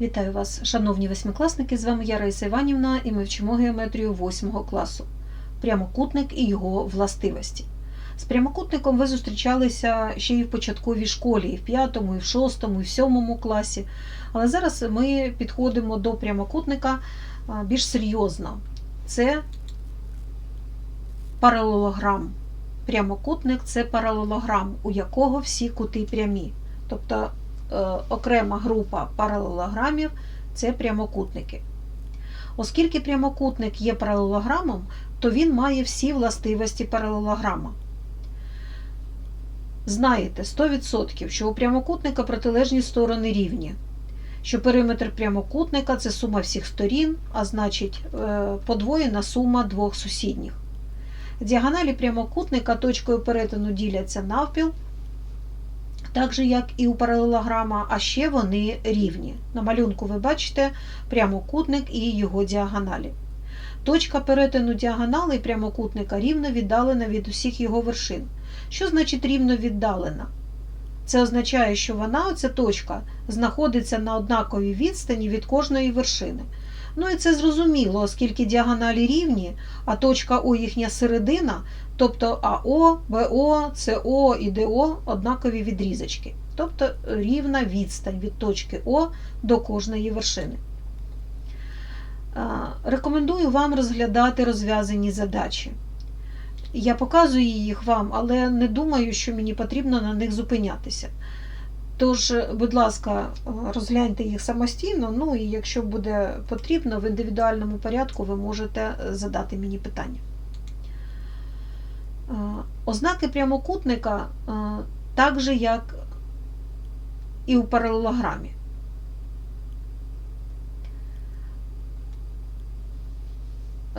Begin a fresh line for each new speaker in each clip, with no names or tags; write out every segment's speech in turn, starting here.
Вітаю вас, шановні восьмикласники! З вами я Раїса Іванівна і ми вчимо геометрію 8 класу. Прямокутник і його властивості. З прямокутником ви зустрічалися ще і в початковій школі, і в 5, і в 6, і в 7 класі. Але зараз ми підходимо до прямокутника більш серйозно. Це паралелограм. Прямокутник це паралелограм, у якого всі кути прямі. Тобто окрема група паралелограмів це прямокутники. Оскільки прямокутник є паралелограмом, то він має всі властивості паралелограма. Знаєте 100%, що у прямокутника протилежні сторони рівні, що периметр прямокутника це сума всіх сторін, а значить е, подвоєна сума двох сусідніх. Діагоналі прямокутника точкою перетину діляться навпіл, так же, як і у паралелограма, а ще вони рівні. На малюнку ви бачите прямокутник і його діагоналі. Точка перетину діагоналей прямокутника рівно віддалена від усіх його вершин. Що значить рівно віддалена? Це означає, що вона, ця точка, знаходиться на однаковій відстані від кожної вершини. Ну і це зрозуміло, оскільки діагоналі рівні, а точка О їхня середина, тобто АО, БО, СО і ДО однакові відрізочки, тобто рівна відстань від точки О до кожної вершини. Рекомендую вам розглядати розв'язані задачі. Я показую їх вам, але не думаю, що мені потрібно на них зупинятися. Тож, будь ласка, розгляньте їх самостійно, ну і якщо буде потрібно, в індивідуальному порядку ви можете задати мені питання. Ознаки прямокутника так же, як і у паралелограмі.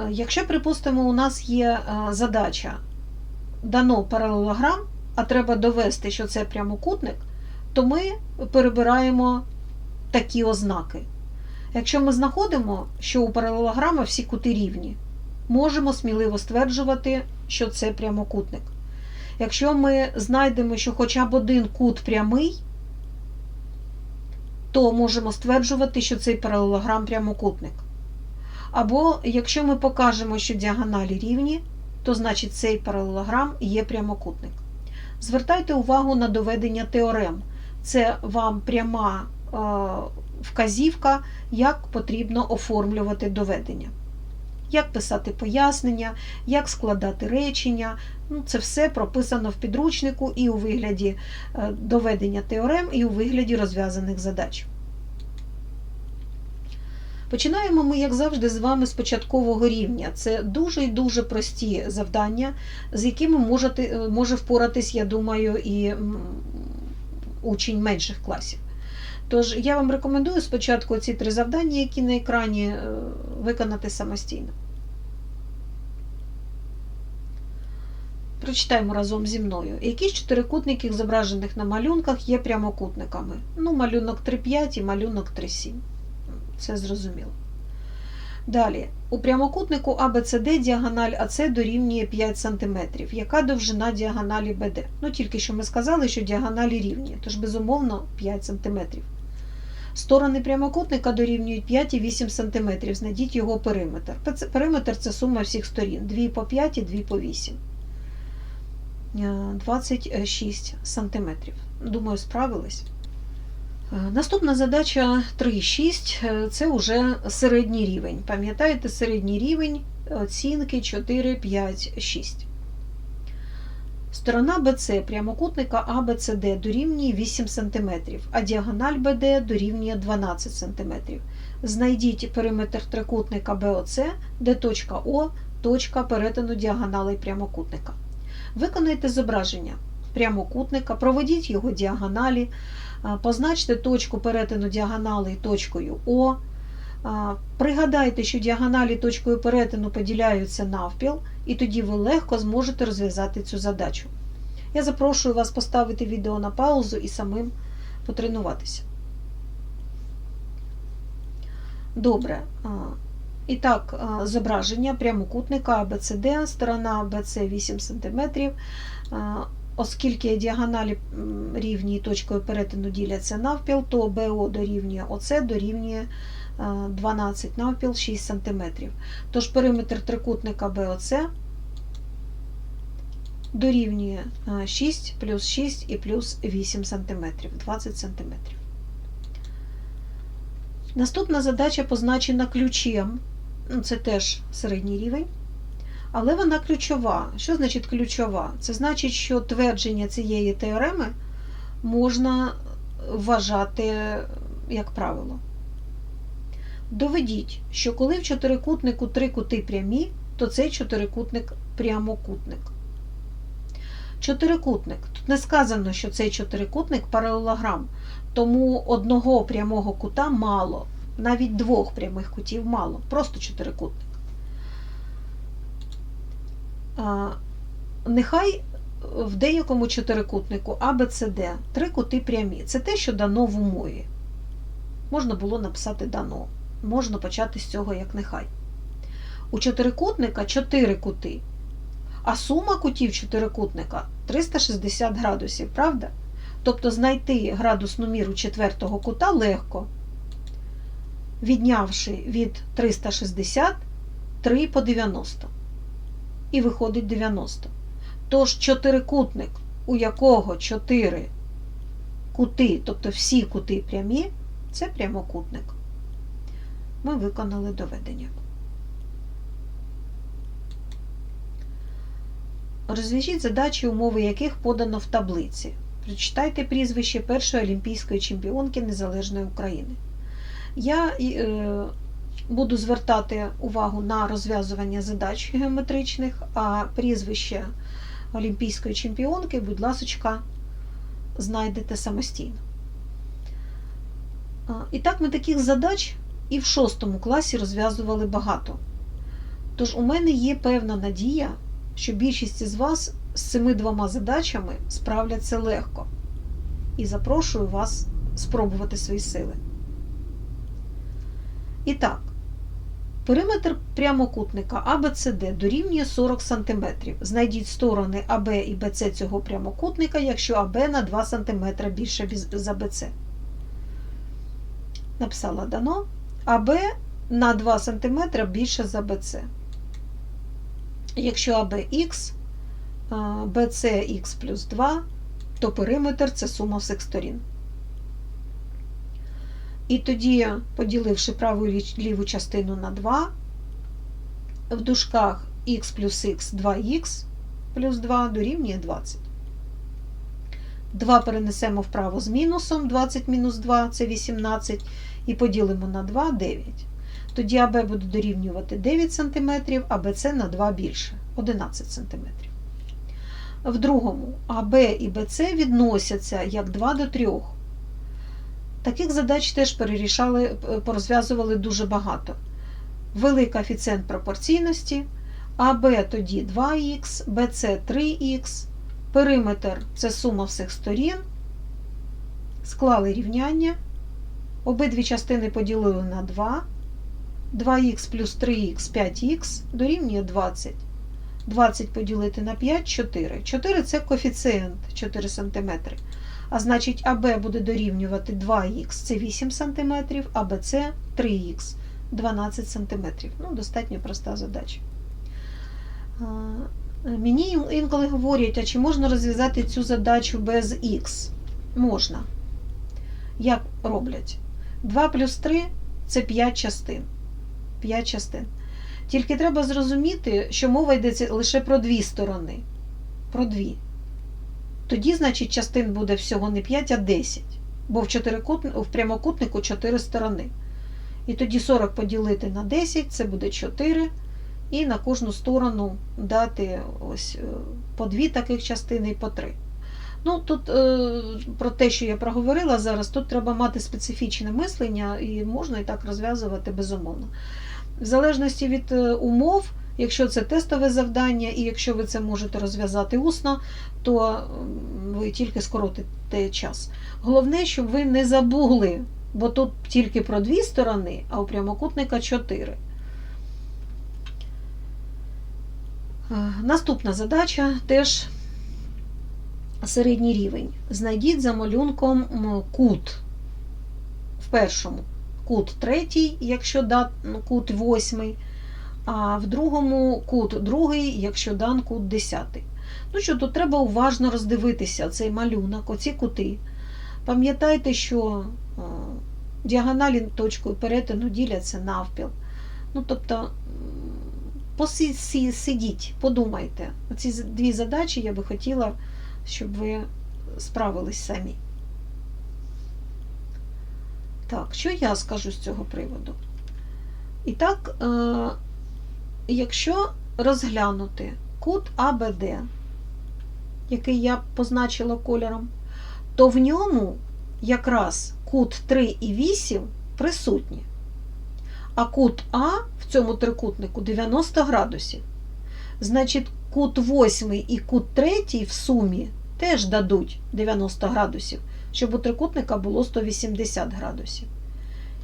Якщо, припустимо, у нас є задача дано паралелограм, а треба довести, що це прямокутник, то ми перебираємо такі ознаки. Якщо ми знаходимо, що у паралелограма всі кути рівні, можемо сміливо стверджувати, що це прямокутник. Якщо ми знайдемо, що хоча б один кут прямий, то можемо стверджувати, що цей паралелограм прямокутник. Або якщо ми покажемо, що діагоналі рівні, то значить цей паралелограм є прямокутник. Звертайте увагу на доведення теорем. Це вам пряма е, вказівка, як потрібно оформлювати доведення. Як писати пояснення, як складати речення. Ну, Це все прописано в підручнику і у вигляді е, доведення теорем, і у вигляді розв'язаних задач. Починаємо ми, як завжди, з вами з початкового рівня. Це дуже і дуже прості завдання, з якими можете, може впоратись, я думаю, і учень менших класів. Тож я вам рекомендую спочатку ці три завдання, які на екрані, виконати самостійно. Прочитаємо разом зі мною. Які з чотирикутників, зображених на малюнках, є прямокутниками? Ну, малюнок 3,5 і малюнок 3,7. Це зрозуміло. Далі, у прямокутнику ABCD діагональ АС дорівнює 5 см. Яка довжина діагоналі БД? Ну, тільки що ми сказали, що діагоналі рівні, тож, безумовно, 5 см. Сторони прямокутника дорівнюють 5 і 8 см. Знайдіть його периметр. Периметр це сума всіх сторін. 2 по 5 і 2 по 8. 26 см. Думаю, справились. Наступна задача 3,6 це вже середній рівень. Пам'ятаєте, середній рівень оцінки 4, 5, 6. Сторона BC прямокутника ABCD дорівнює 8 см, а діагональ BD дорівнює 12 см. Знайдіть периметр трикутника BOC, де точка О точка перетину діагоналей прямокутника. Виконайте зображення прямокутника, проведіть його діагоналі. Позначте точку перетину діагонали точкою О. Пригадайте, що діагоналі точкою перетину поділяються навпіл, і тоді ви легко зможете розв'язати цю задачу. Я запрошую вас поставити відео на паузу і самим потренуватися. Добре. І так, зображення прямокутника ABCD, сторона BC 8 см. Оскільки діагоналі рівні і точкою перетину діляться навпіл, то БО дорівнює ОЦ дорівнює е, 12 навпіл 6 см. Тож периметр трикутника БОЦ дорівнює е, 6 плюс 6 і плюс 8 см, 20 см. Наступна задача позначена ключем. Ну, Це теж середній рівень. Але вона ключова. Що значить ключова? Це значить, що твердження цієї теореми можна вважати як правило. Доведіть, що коли в чотирикутнику три кути прямі, то цей чотирикутник прямокутник. Чотирикутник. Тут не сказано, що цей чотирикутник паралелограм, тому одного прямого кута мало, навіть двох прямих кутів мало, просто чотирикутник. Нехай в деякому чотирикутнику А, Б, С, три кути прямі. Це те, що дано в умові. Можна було написати дано. Можна почати з цього як нехай. У чотирикутника чотири кути, а сума кутів чотирикутника 360 градусів, правда? Тобто знайти градусну міру четвертого кута легко, віднявши від 360 3 по 90 і виходить 90. Тож чотирикутник, у якого 4 кути, тобто всі кути прямі, це прямокутник. Ми виконали доведення. Розв'яжіть задачі, умови яких подано в таблиці. Прочитайте прізвище першої олімпійської чемпіонки Незалежної України. Я е, буду звертати увагу на розв'язування задач геометричних, а прізвище олімпійської чемпіонки, будь ласка, знайдете самостійно. І так ми таких задач і в шостому класі розв'язували багато. Тож у мене є певна надія, що більшість із вас з цими двома задачами справляться легко. І запрошую вас спробувати свої сили. І так, периметр прямокутника ABCD дорівнює 40 см. Знайдіть сторони АБ і БЦ цього прямокутника, якщо АБ на 2 см більше за БЦ. Написала дано. АБ на 2 см більше за БЦ. Якщо АБХ, БЦХ плюс 2, то периметр це сума всіх сторін. І тоді, поділивши праву і ліву частину на 2, в дужках х плюс х 2х плюс 2 дорівнює 20. 2 перенесемо вправо з мінусом, 20 мінус 2 це 18, і поділимо на 2 9. Тоді АБ буде дорівнювати 9 см, а БЦ на 2 більше 11 см. В другому АБ і БЦ відносяться як 2 до 3. Таких задач теж перерішали, порозв'язували дуже багато. Великий коефіцієнт пропорційності, АБ тоді 2х, БЦ 3х, периметр це сума всіх сторін. Склали рівняння. Обидві частини поділили на 2. 2х плюс 3х 5х дорівнює 20. 20 поділити на 5 4. 4 це коефіцієнт 4 см. А значить, АБ буде дорівнювати 2х це 8 см, а БЦ 3х 12 см. Ну, достатньо проста задача. Мені інколи говорять, а чи можна розв'язати цю задачу без х? Можна. Як роблять? 2 плюс 3 це 5 частин. 5 частин. Тільки треба зрозуміти, що мова йдеться лише про дві сторони. Про дві. Тоді, значить, частин буде всього не 5, а 10. Бо в, в прямокутнику 4 сторони. І тоді 40 поділити на 10, це буде 4. І на кожну сторону дати ось по дві таких частини і по три. Ну, Тут е, про те, що я проговорила зараз, тут треба мати специфічне мислення, і можна і так розв'язувати безумовно. В залежності від умов, якщо це тестове завдання, і якщо ви це можете розв'язати усно, то ви тільки скоротите час. Головне, щоб ви не забули, бо тут тільки про дві сторони, а у прямокутника чотири. Наступна задача теж середній рівень. Знайдіть за малюнком кут в першому. Кут третій, якщо дан кут восьмий, а в другому кут другий, якщо дан кут десятий. Ну що, тут треба уважно роздивитися цей малюнок, оці кути. Пам'ятайте, що діагоналі точкою перетину діляться навпіл. Ну, тобто, м, посі- сі- сидіть, подумайте. Оці дві задачі я би хотіла, щоб ви справились самі. Так, що я скажу з цього приводу? І так, е, якщо розглянути кут АБД, який я позначила кольором, то в ньому якраз кут 3 і 8 присутні. А кут А в цьому трикутнику 90 градусів. Значить, кут 8 і кут 3 в сумі теж дадуть 90 градусів, щоб у трикутника було 180 градусів.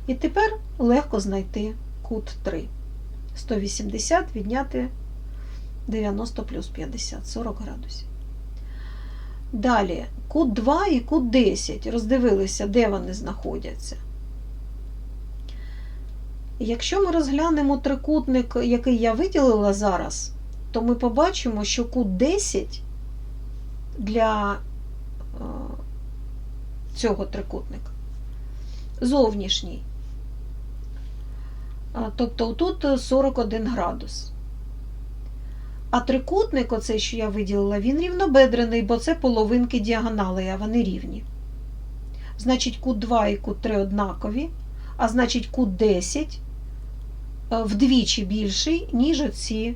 І тепер легко знайти кут 3. 180 відняти 90 плюс 50, 40 градусів. Далі, кут 2 і кут 10. Роздивилися, де вони знаходяться. Якщо ми розглянемо трикутник, який я виділила зараз, то ми побачимо, що кут 10 для е, цього трикутника зовнішній. Тобто тут 41 градус. А трикутник, оцей, що я виділила, він рівнобедрений, бо це половинки діагонали, а вони рівні. Значить, кут 2 і кут 3 однакові, а значить, кут 10 е, вдвічі більший, ніж оці е,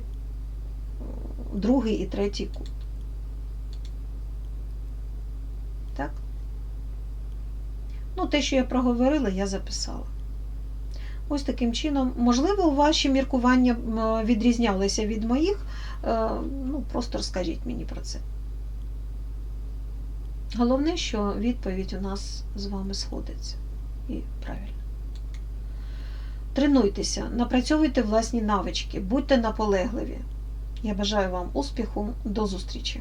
другий і третій кут. Так? Ну, те, що я проговорила, я записала. Ось таким чином, можливо, ваші міркування відрізнялися від моїх. Е, Ну, просто розкажіть мені про це. Головне, що відповідь у нас з вами сходиться. І правильно. Тренуйтеся, напрацьовуйте власні навички, будьте наполегливі. Я бажаю вам успіху. До зустрічі!